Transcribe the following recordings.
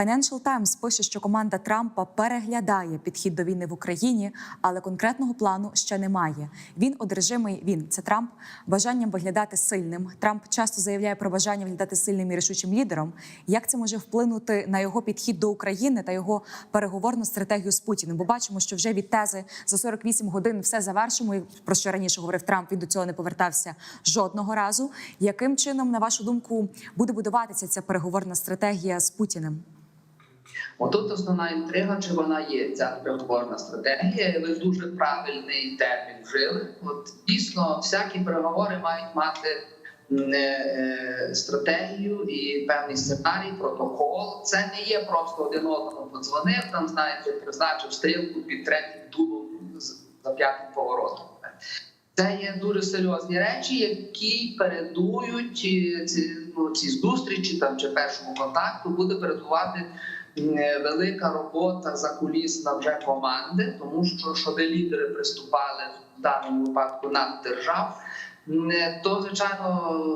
Financial Times пише, що команда Трампа переглядає підхід до війни в Україні, але конкретного плану ще немає. Він одержимий. Він це Трамп бажанням виглядати сильним. Трамп часто заявляє про бажання виглядати сильним і рішучим лідером. Як це може вплинути на його підхід до України та його переговорну стратегію з Путіним? Бо бачимо, що вже від тези за 48 годин все завершимо. І про що раніше говорив Трамп, він до цього не повертався жодного разу. Яким чином, на вашу думку, буде будуватися ця переговорна стратегія з Путіним? Отут основна інтрига, чи вона є ця переговорна стратегія. Ви дуже правильний термін вжили. От дійсно, всякі переговори мають мати е, стратегію і певний сценарій, протокол. Це не є просто один одному подзвонив, там знаєте, призначив стрілку під третім дубом за п'ятим поворотом. Це є дуже серйозні речі, які передують е, ці, ну, ці зустрічі там чи першому контакту буде передувати велика робота за кулісна вже команди, тому що щоб лідери приступали в даному випадку над держав. То звичайно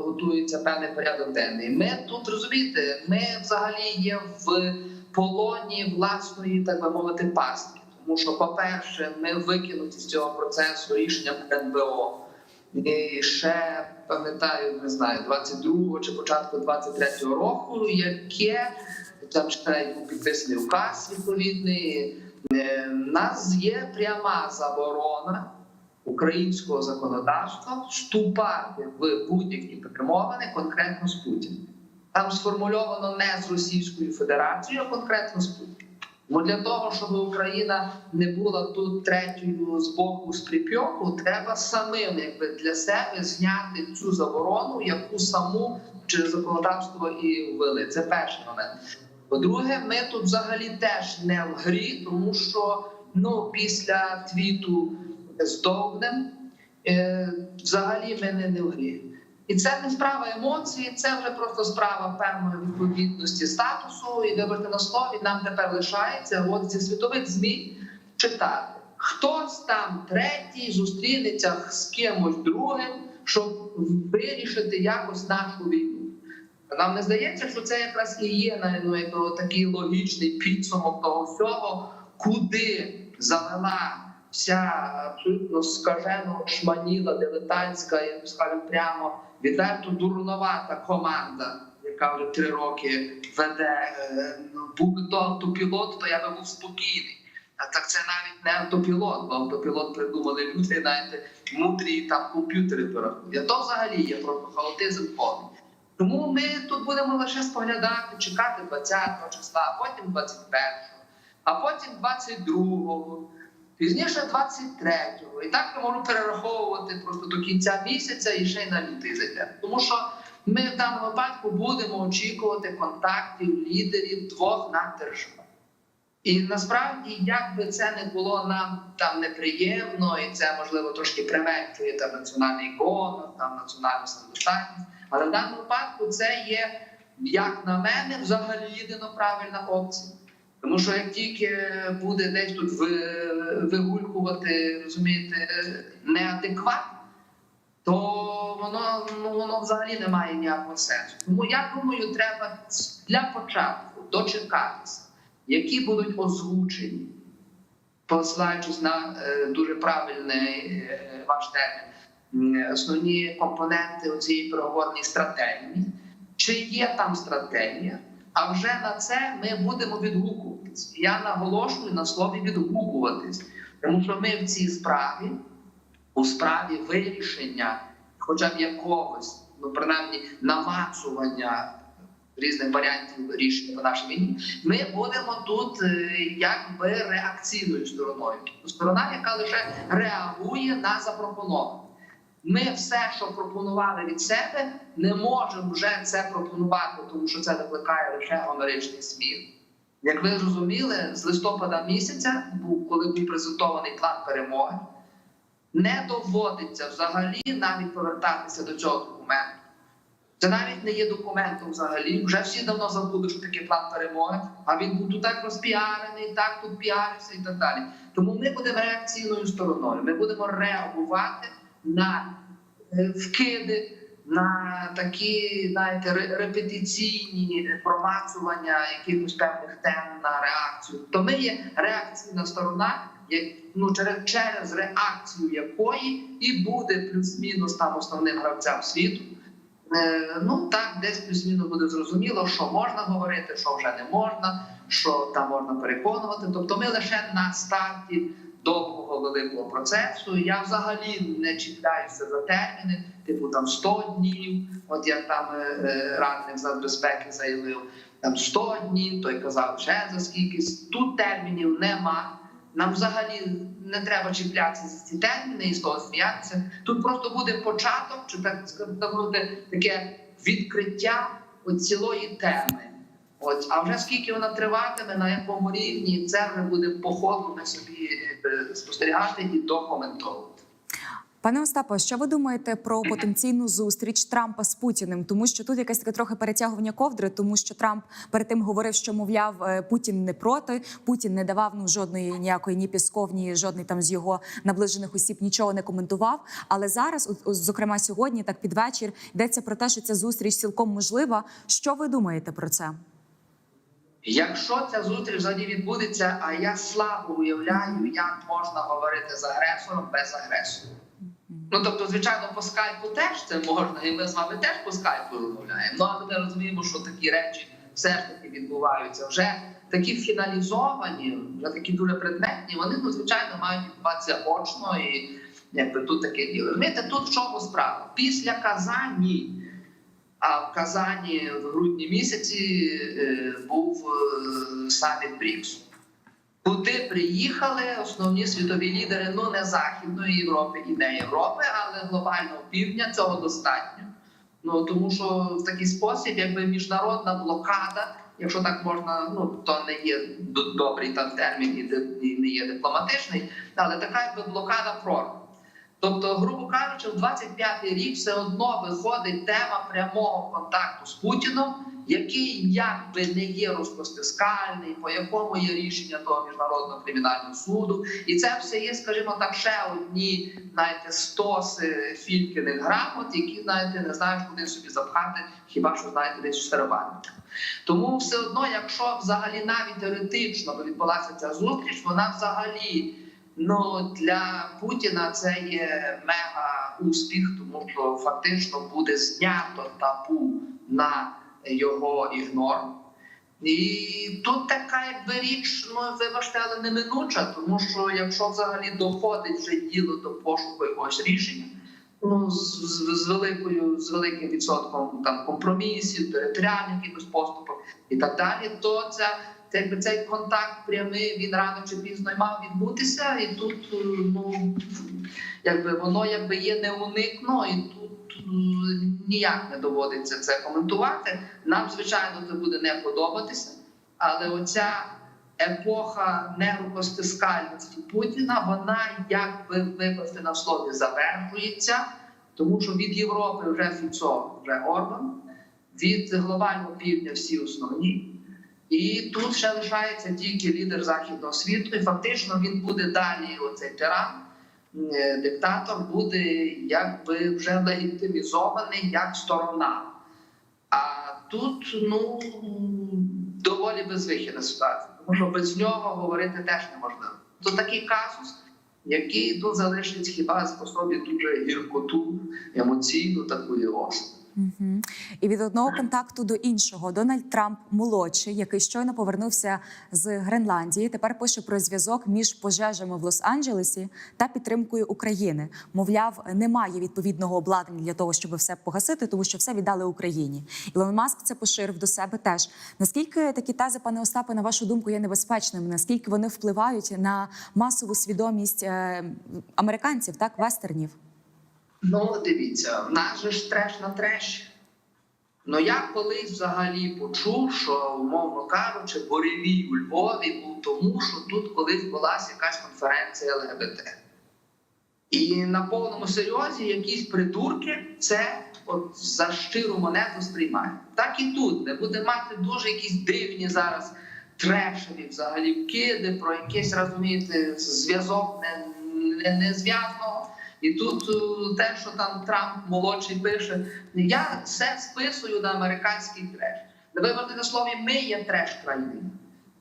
готується певний порядок денний. Ми тут розумієте, ми взагалі є в полоні власної, так би мовити, пастки. Тому що, по-перше, ми викинуті з цього процесу рішенням НБО. І ще пам'ятаю, не знаю, 22-го чи початку 23-го року, яке там ще був підписаний указ відповідний. Е, У нас є пряма заборона українського законодавства вступати в будь-які перемовини конкретно з Путіним. Там сформульовано не з Російською Федерацією, а конкретно з Путіним. Бо для того, щоб Україна не була тут третьою з боку з припьоку, треба самим якби для себе зняти цю заборону, яку саму через законодавство і ввели. Це перший момент. По-друге, ми тут взагалі теж не в грі, тому що ну після твіту з Довгнем е, взагалі ми не, не в грі. І це не справа емоцій, це вже просто справа певної відповідності статусу. І вибачте на слові, нам тепер лишається от зі світових змі читати. Хтось там третій зустрінеться з кимось другим, щоб вирішити якось нашу війну. Нам не здається, що це якраз і є ну, такий логічний підсумок того всього, куди завела вся абсолютно скажено шманіла, дилетантська, я скажу прямо відверто дурновата команда, яка вже три роки веде. Е, ну, Був би то автопілот, то я би був спокійний. А так це навіть не автопілот, бо автопілот придумали люди, знаєте, мудрі там комп'ютери порахують. А то взагалі є просто хаотизм повний. Тому ми тут будемо лише споглядати, чекати 20-го числа, а потім 21-го, а потім 22-го, пізніше 23-го. І так ми можемо перераховувати просто до кінця місяця і ще й на літи зайдемо. Тому що ми в даному випадку будемо очікувати контактів лідерів двох наддержав. І насправді, як би це не було нам там неприємно, і це можливо трошки применшує там національний гонор, там національну самодостатність. Але в даному випадку це є, як на мене, взагалі єдино правильна опція. Тому що як тільки буде десь тут вигулькувати, розумієте, неадекват, то воно ну воно взагалі не має ніякого сенсу. Тому я думаю, треба для початку дочекатися, які будуть озвучені, посилаючись на е, дуже правильний е, ваш термін, основні компоненти цієї переговорної стратегії. Чи є там стратегія? А вже на це ми будемо відгукуватись. Я наголошую на слові відгукуватись, тому що ми в цій справі, у справі вирішення, хоча б якогось, ну принаймні намацування різних варіантів рішення по нашій війні, ми будемо тут е, якби реакційною стороною, сторона, яка лише реагує на запропоноване. Ми все, що пропонували від себе, не можемо вже це пропонувати, тому що це викликає лише гомеричний сміх. Як ви зрозуміли, з листопада місяця, коли був презентований план перемоги, не доводиться взагалі навіть повертатися до цього документу. Це навіть не є документом взагалі. Вже всі давно забули, що таке план перемоги, а він був тут так розпіарений, так тут піарився і так далі. Тому ми будемо реакційною стороною. Ми будемо реагувати на е, вкиди, на такі, знаєте, репетиційні промацування якихось певних тем на реакцію. То ми є реакційна сторона, ну через, через реакцію якої і буде плюс-мінус там основним гравцям світу. Е, ну так, десь плюс-мінус буде зрозуміло, що можна говорити, що вже не можна, що там можна переконувати. Тобто, ми лише на старті довгого великого процесу. Я взагалі не чіпляюся за терміни, типу там 100 днів. От як там е, е, радник з нацбезпеки заявив, там 100 днів, той казав ще за скільки. Тут термінів нема. Нам взагалі не треба чіплятися за ці терміни і з того сміятися. Тут просто буде початок, чи так сказати, таке відкриття цілої теми. От, а вже скільки вона триватиме, на якому рівні, це вже буде по ходу ми собі е, спостерігати і документовувати. Пане Остапе, що ви думаєте про потенційну зустріч Трампа з Путіним? Тому що тут якесь таке трохи перетягування ковдри, тому що Трамп перед тим говорив, що мовляв е, Путін не проти, Путін не давав ну жодної ніякої ні Пісков, ні жодний там з його наближених осіб нічого не коментував. Але зараз, зокрема сьогодні, так під вечір, йдеться про те, що ця зустріч цілком можлива. Що ви думаєте про це? Якщо ця зустріч взагалі відбудеться, а я слабо уявляю, як можна говорити з агресором без агресора. Ну тобто, звичайно, по скайпу теж це можна, і ми з вами теж по скайпу розмовляємо. Ну але ми розуміємо, що такі речі все ж таки відбуваються. Вже такі фіналізовані, вже такі дуже предметні. Вони ну звичайно мають відбуватися очно і якби тут таке діло. Розумієте, тут в чому справа? Після Казані. А в Казані в грудні місяці е, був е, саміт БРІКСу. Куди приїхали основні світові лідери, ну не Західної Європи і не Європи, але глобального півдня цього достатньо. Ну тому що в такий спосіб, якби міжнародна блокада, якщо так можна, ну то не є добрий там термін і не є дипломатичний, але така якби блокада прорву. Тобто, грубо кажучи, в 25-й рік все одно виходить тема прямого контакту з Путіном, який якби не є розпостискальний, по якому є рішення того міжнародного кримінального суду, і це все є, скажімо так, ще одні знаєте, стоси фількіних грамот, які знаєте, не знаєш, куди собі запхати, хіба що знаєте, десь в серебанку. Тому все одно, якщо взагалі навіть теоретично відбулася ця зустріч, вона взагалі. Ну для Путіна це є мега успіх, тому що фактично буде знято табу на його ігнор. І тут така якби річ, ну вибачте, але неминуча, тому що якщо взагалі доходить вже діло до пошуку якогось рішення, ну з, з, з великою з великим відсотком там компромісів, територіальних якихось поступок і так далі, то це якби цей контакт прямий він рано чи пізно мав відбутися, і тут е, ну якби воно якби є неуникно, і тут ніяк не доводиться це коментувати. Нам звичайно це буде не подобатися, але оця епоха нерукостискальності Путіна, вона якби вибачте на слові завершується, тому що від Європи вже Фіцо, вже Орбан, від глобального півдня всі основні. І тут ще лишається тільки лідер західного світу, і фактично він буде далі. Оцей тиран, е, диктатор, буде якби вже легітимізований як сторона. А тут ну доволі безвихідна ситуація, тому що без нього говорити теж неможливо. То такий казус, який тут залишить хіба по собі дуже гіркоту, емоційну таку і остру. І від одного контакту до іншого Дональд Трамп молодший, який щойно повернувся з Гренландії, тепер пише про зв'язок між пожежами в Лос-Анджелесі та підтримкою України. Мовляв, немає відповідного обладнання для того, щоб все погасити, тому що все віддали Україні. Ілон Маск це поширив до себе теж. Наскільки такі тези, пане Остапе, на вашу думку, є небезпечними? Наскільки вони впливають на масову свідомість е, американців, так вестернів? Ну, дивіться, в нас же ж треш на треш. Ну я колись взагалі почув, що, умовно кажучи, буревій у Львові був тому, що тут колись відбулася якась конференція ЛГБТ. І на повному серйозі якісь придурки це от за щиру монету сприймають. Так і тут не буде мати дуже якісь дивні зараз трешеві взагалі вкиди про якийсь розумієте зв'язок не, не, не зв'язаного І тут е, те, що там Трамп молодший пише, я все списую на американський треш. Не Вибрати на слові, ми є треш країни.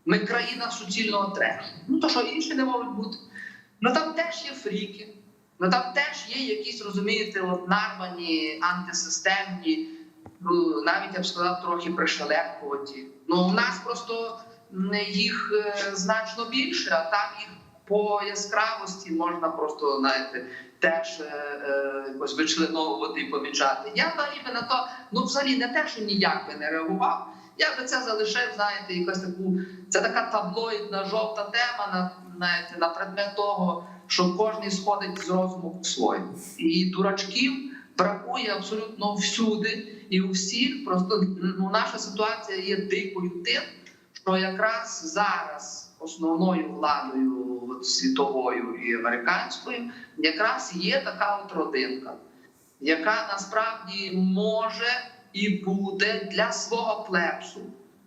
Ми країна суцільного трешу. Ну то що інші не можуть бути. Ну там теж є фріки, ну там теж є якісь, розумієте, от нарвані, антисистемні, ну навіть я б сказав, трохи пришелепкуваті. Ну у нас просто їх е, значно більше, а там їх по яскравості можна просто знаєте, теж е, е, якось вичленовувати і помічати. Я взагалі би на то, ну взагалі не те, що ніяк би не реагував. Я би це залишив, знаєте, якось таку. Це така таблоїдна жовта тема на знаєте, на предмет того, що кожен сходить з розуму в своє. І дурачків бракує абсолютно всюди і у всіх. Просто ну, наша ситуація є дикою тим, що якраз зараз основною владою світовою і американською якраз є така от родинка, яка насправді може і буде для свого плепсу.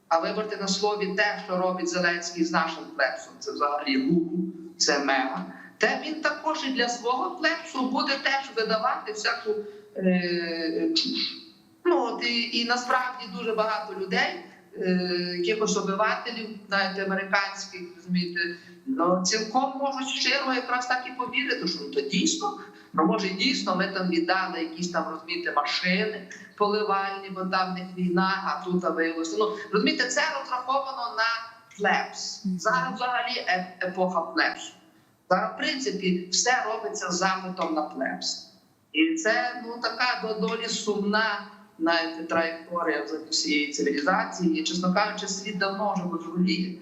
А вибрати на слові те, що робить Зеленський з нашим плепсом, це взагалі гугу, це мега. Те він також і для свого плепсу буде теж видавати всяку е. Ну от і, і насправді дуже багато людей, якихось обивателів, знаєте, американських, розумієте, ну цілком можуть щиро якраз так і повірити, що ну, то дійсно, ну може дійсно ми там віддали якісь там розумієте, машини поливальні, бо там них війна, а тут виявилося. Ну розумієте, це розраховано на плепс. Зараз взагалі е- епоха плепсу. Зараз, в принципі, все робиться запитом на плепс. І це ну така доволі сумна навіть траєкторія всієї цивілізації. І, чесно кажучи, світ давно вже божеволіє.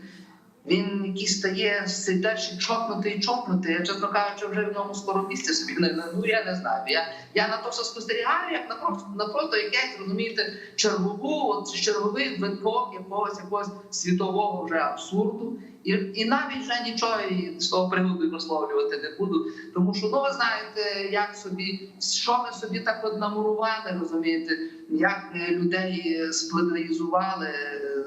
Він якийсь стає цей перший чокнутий, чокнутий. Я чесно кажучи, вже в ньому скоро місця собі не- ну я не знаю. Я, я на то все спостерігаю, як на просто на просто якесь розумієте чергову, от черговий виток якогось якогось світового вже абсурду. І, і навіть вже нічого з того приводу висловлювати не буду. Тому що ну ви знаєте, як собі що ми собі так от намурували, розумієте, як е, людей спленалізували. е,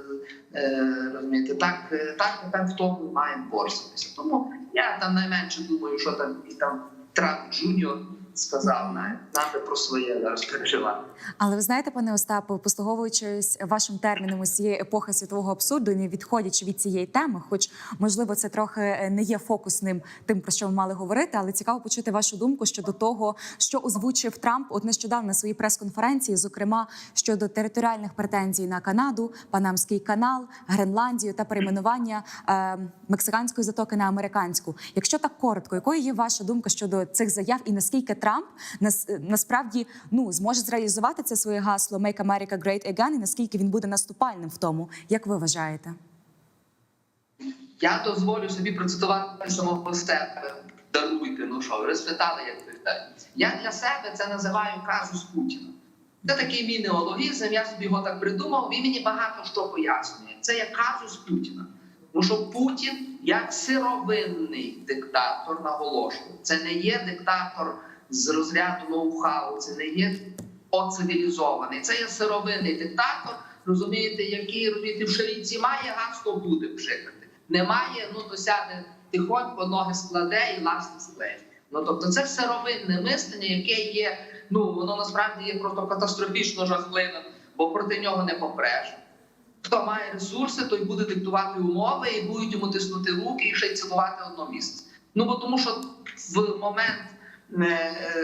е, Розумієте, так, е, так тепер в тому маємо борситися. Тому я там найменше думаю, що там і там Трамп Джуніор сказав, нам про своє зараз. Але ви знаєте, пане Остапе, послуговуючись вашим терміном із цієї епохи світового абсурду, не відходячи від цієї теми, хоч можливо це трохи е, не є фокусним тим, про що ми мали говорити, але цікаво почути вашу думку щодо того, що озвучив Трамп от нещодавно на своїй прес-конференції, зокрема щодо територіальних претензій на Канаду, Панамський канал, Гренландію та перейменування е, мексиканської затоки на американську. Якщо так коротко, якою є ваша думка щодо цих заяв, і наскільки Трамп нас, насправді ну зможе зреалізувати це своє гасло «Make America Great Again» і наскільки він буде наступальним в тому, як ви вважаєте? Я дозволю собі процитувати самого себе. Даруйте, ну що, розпитали, як відповідаю. Я для себе це називаю казус Путіна. Це такий мій неологізм, я собі його так придумав, він мені багато що пояснює. Це є казус Путіна. Тому що Путін як сировинний диктатор наголошую. Це не є диктатор з розряду ноу-хау, це не є оцивілізований. Це є сировинний диктатор, розумієте, який розумієте, в шаріці має гасло буде пшикати. Немає, ну то сяде тихонько, ноги складе і ласти склеє. Ну тобто це сировинне мислення, яке є, ну воно насправді є просто катастрофічно жахливим, бо проти нього не попреш. Хто має ресурси, той буде диктувати умови і будуть йому тиснути руки і ще й цілувати одно місце. Ну бо тому, що в момент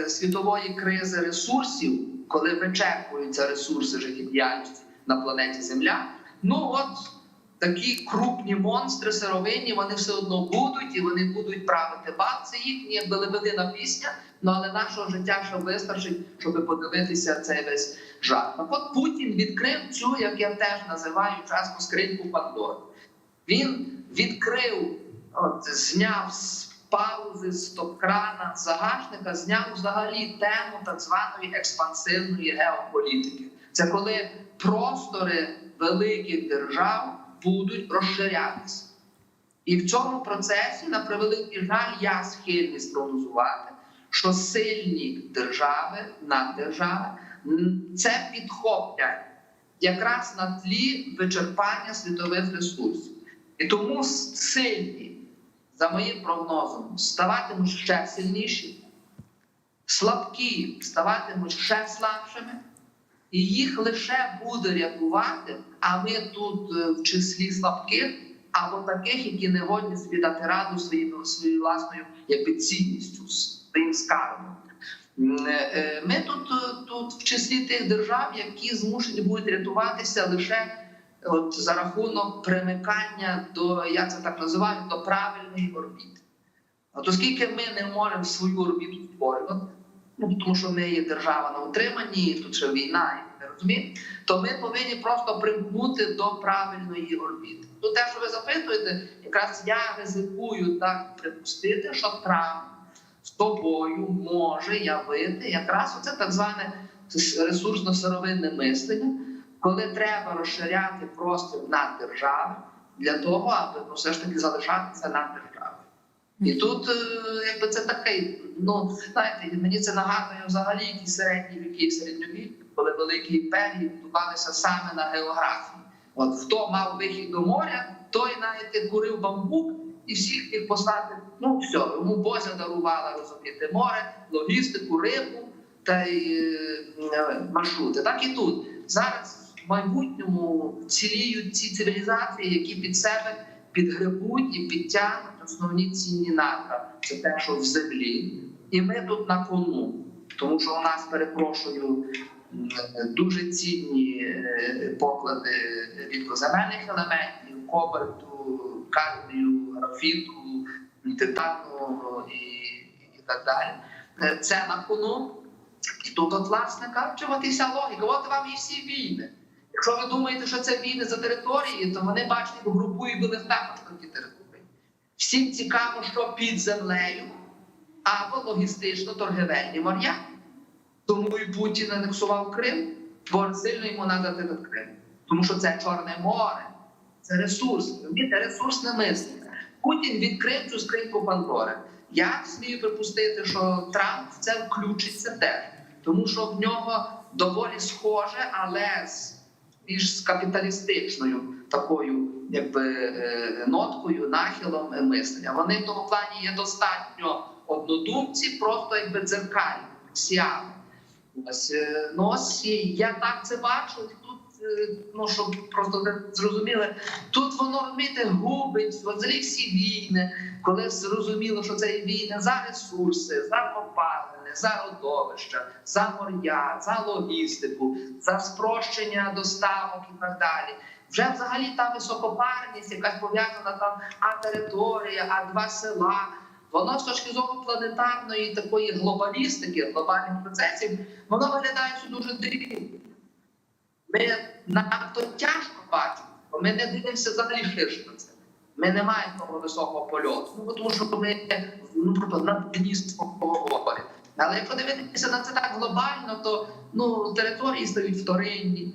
світової кризи ресурсів, коли вичерпуються ресурси життєдіяльності на планеті Земля, ну от такі крупні монстри сировинні, вони все одно будуть і вони будуть правити бал. Це їхня белебелина пісня. Ну але нашого життя ще вистачить, щоб подивитися цей весь жах. Так от Путін відкрив цю, як я теж називаю часто скриньку Пандори. Він відкрив, от, зняв з паузи, з топ-крана, загашника, зняв взагалі тему так званої експансивної геополітики. Це коли простори великих держав будуть розширятися. І в цьому процесі, на превеликий жаль, я схильний спрогнозувати, що сильні держави, наддержави це підхоплять якраз на тлі вичерпання світових ресурсів. І тому сильні, за моїм прогнозом, ставатимуть ще сильніші. слабкі ставатимуть ще слабшими, і їх лише буде рятувати. А ми тут е, в числі слабких або таких, які не годні собі дати раду своєю своєю власною якби цінністю, своїм скарбом. Е, Ми тут, е, тут в числі тих держав, які змушені будуть рятуватися лише от за рахунок примикання до, я це так називаю, до правильної орбіти. От оскільки ми не можемо свою орбіту створювати, ну тому що ми є держава на утриманні, тут ще війна, і ви розумієте, то ми повинні просто примкнути до правильної орбіти. То те, що ви запитуєте, якраз я ризикую так припустити, що Трамп з тобою може явити якраз оце так зване ресурсно-сировинне мислення, коли треба розширяти простір над державою для того, аби ну, все ж таки залишатися над державою. І тут, е, якби це такий, ну знаєте, мені це нагадує взагалі якісь середні віки, середньовік, коли великі імперії будувалися саме на географії. От хто мав вихід до моря, той навіть курив бамбук і всіх їх послати. Ну все, йому Бозя дарувала розумієте, море, логістику, рибу та й е, маршрути. Так і тут зараз в майбутньому ціліють ці цивілізації, які під себе підгребуть і підтягнуть основні цінні надра. Це те, що в землі, і ми тут на кону, тому що у нас перепрошую. Дуже цінні е, поклади рідкоземельних елементів, кобальту, кадмію, графіту, титану і, і так далі. Е, Це на кону. І тут, от, власне кажучи, логіка. От вам і всі війни. Якщо ви думаєте, що це війни за території, то вони бачите, групою були також території. Всім цікаво, що під землею або логістично торгівельні моря. Тому і Путін анексував Крим, бо сильно йому надати над Крим. Тому що це Чорне море, це ресурс, розумієте, ресурсне мислення. Путін відкрив цю скриньку Пандори. Я смію припустити, що Трамп в це включиться теж, тому що в нього доволі схоже, але з більш з капіталістичною такою, якби е, ноткою, нахилом е, мислення. Вони в тому плані є достатньо однодумці, просто якби дзеркальні, сіями. Ось, е, ну, ось я так це бачу. Е, ну щоб просто зрозуміли, тут воно розумієте, губить взагалі всі війни, коли зрозуміло, що це війни за ресурси, за копалини, за родовища, за моря, за логістику, за спрощення доставок і так далі. Вже взагалі та високопарність, якась пов'язана там а територія, а два села. Воно з точки зору планетарної такої глобалістики, глобальних процесів, воно виглядає дуже дивно. Ми надто тяжко бачимо, бо ми не дивимося взагалі ширше на це. Ми не маємо того високого польоту. Ну, тому що ми ну, просто над дніством говоримо. Але якщо дивитися на це так глобально, то ну, території стають вторинні.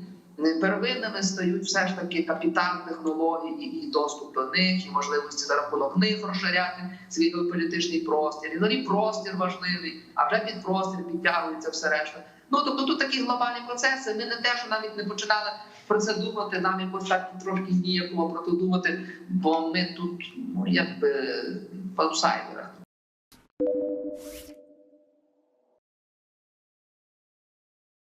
Первинними стають все ж таки капітал технологій і, і доступ до них, і можливості за рахунок них розширяти свій політичний простір. І взагалі простір важливий, а вже під простір підтягується все решта. Ну тобто тут такі глобальні процеси. Ми не те, що навіть не починали про це думати, нам якось так трошки ніякого про це думати, бо ми тут ну якби в.